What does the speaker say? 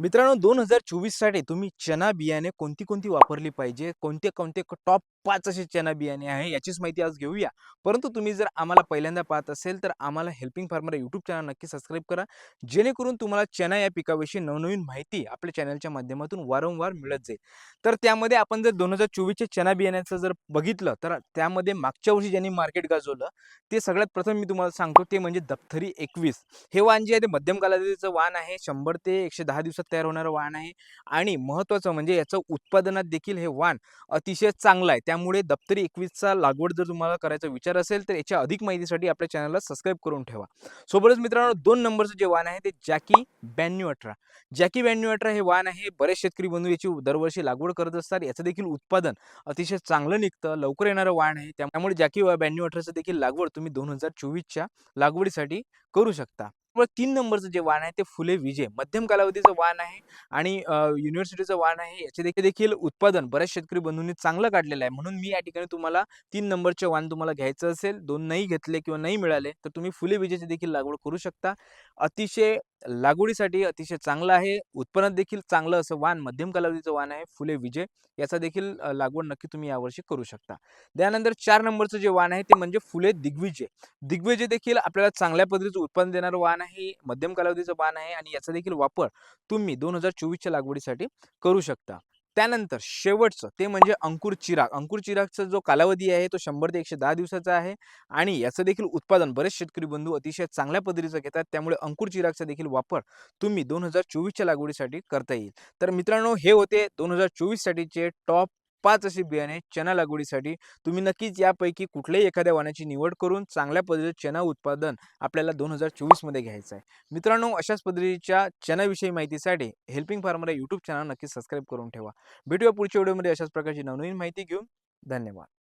मित्रांनो दोन हजार चोवीससाठी तुम्ही चना बियाणे कोणती कोणती वापरली पाहिजे? कोणते कोणते टॉप पाच असे चना बियाणे आहे याचीच माहिती आज घेऊया. परंतु तुम्ही जर आम्हाला पहिल्यांदा पाहत असेल तर आम्हाला हेल्पिंग फार्मर यूट्यूब चॅनल नक्की सबस्क्राईब करा. जेणेकरून तुम्हाला चना या पिकाविषयी नवनवीन माहिती आपल्या चॅनलच्या माध्यमातून वारंवार मिळत जाईल. तर त्यामध्ये आपण जर दोन हजार चोवीसच्या चना बियाण्याचं जर बघितलं तर त्यामध्ये मागच्या वर्षी ज्यांनी मार्केट गाजवलं ते सगळ्यात प्रथम मी तुम्हाला सांगतो ते म्हणजे दप्तरी एकवीस. हे वाण जे आहे ते मध्यम कालावधीचं वाण आहे. शंभर ते एकशे दहा दिवसात तयार होणारं वाण आहे आणि महत्त्वाचं म्हणजे याचं उत्पादनात देखील हे वाण अतिशय चांगलं आहे. त्यामुळे दप्तरी एकवीसचा लागवड जर तुम्हाला करायचा विचार असेल तर याच्या अधिक माहितीसाठी आपल्या चॅनलला सबस्क्राईब करून ठेवा. सोबतच मित्रांनो दोन नंबरचं जे वाण आहे ते जॅकी ब्याण्णव अठरा. जॅकी ब्याण्णव अठरा हे वाण आहे बरेच शेतकरी बंधू याची दरवर्षी लागवड करत असतात. याचं देखील उत्पादन अतिशय चांगलं निघतं लवकर येणारं वाण आहे. त्यामुळे जॅकी ब्याण्णव अठराचं देखील लागवड तुम्ही दोन हजार चोवीसच्या लागवडीसाठी करू शकता. व तीन नंबरचं जे वाण आहे ते फुले विजे मध्यम कालावधीचं वाण आहे आणि युनिव्हर्सिटीचं वाण आहे याचे देखील देखील उत्पादन बऱ्याच शेतकरी बंधूंनी चांगलं काढलेलं आहे. म्हणून मी या ठिकाणी तुम्हाला तीन नंबरचे वाण तुम्हाला घ्यायचं असेल दोन नाही घेतले किंवा नाही मिळाले तर तुम्ही फुले विजेची देखील लागवड करू शकता. अतिशय लागवडीसाठी अतिशय चांगलं आहे. उत्पन्नात देखील चांगलं असं वाण मध्यम कालावधीचं वाण आहे. फुले विजय याचा देखील लागवड नक्की तुम्ही यावर्षी करू शकता. त्यानंतर चार नंबरचं जे वाण आहे ते म्हणजे फुले दिग्विजय दिग्विजय देखील आपल्याला चांगल्या पद्धतीचं उत्पन्न देणारं वाण आहे. मध्यम कालावधीचं वाण आहे आणि याचा देखील वापर तुम्ही दोन हजार चोवीसच्या लागवडीसाठी करू शकता. त्यानंतर शेवटचं ते म्हणजे अंकुर चिराग. अंकुर चिरागचा जो कालावधी आहे तो शंभर ते एकशे दहा दिवसाचा आहे आणि याचं देखील उत्पादन बरेच शेतकरी बंधू अतिशय चांगल्या पद्धतीचं घेतात. त्यामुळे अंकुर चिरागचा देखील वापर तुम्ही दोन हजार चोवीसच्या लागवडीसाठी करता येईल. तर मित्रांनो हे होते दोन हजार चोवीससाठीचे टॉप पाच असे बियाणे चना लागवडीसाठी. तुम्ही नक्कीच यापैकी कुठल्याही एखाद्या वाणाची निवड करून चांगल्या पद्धतीचं चना उत्पादन आपल्याला दोन हजार चोवीसमध्ये घ्यायचं आहे. मित्रांनो अशाच पद्धतीच्या चनाविषयी माहितीसाठी हेल्पिंग फार्मर या यूट्यूब चॅनल नक्की सबस्क्राईब करून ठेवा. भेटूया पुढच्या व्हिडिओमध्ये अशाच प्रकारची नवनवीन माहिती घेऊन. धन्यवाद.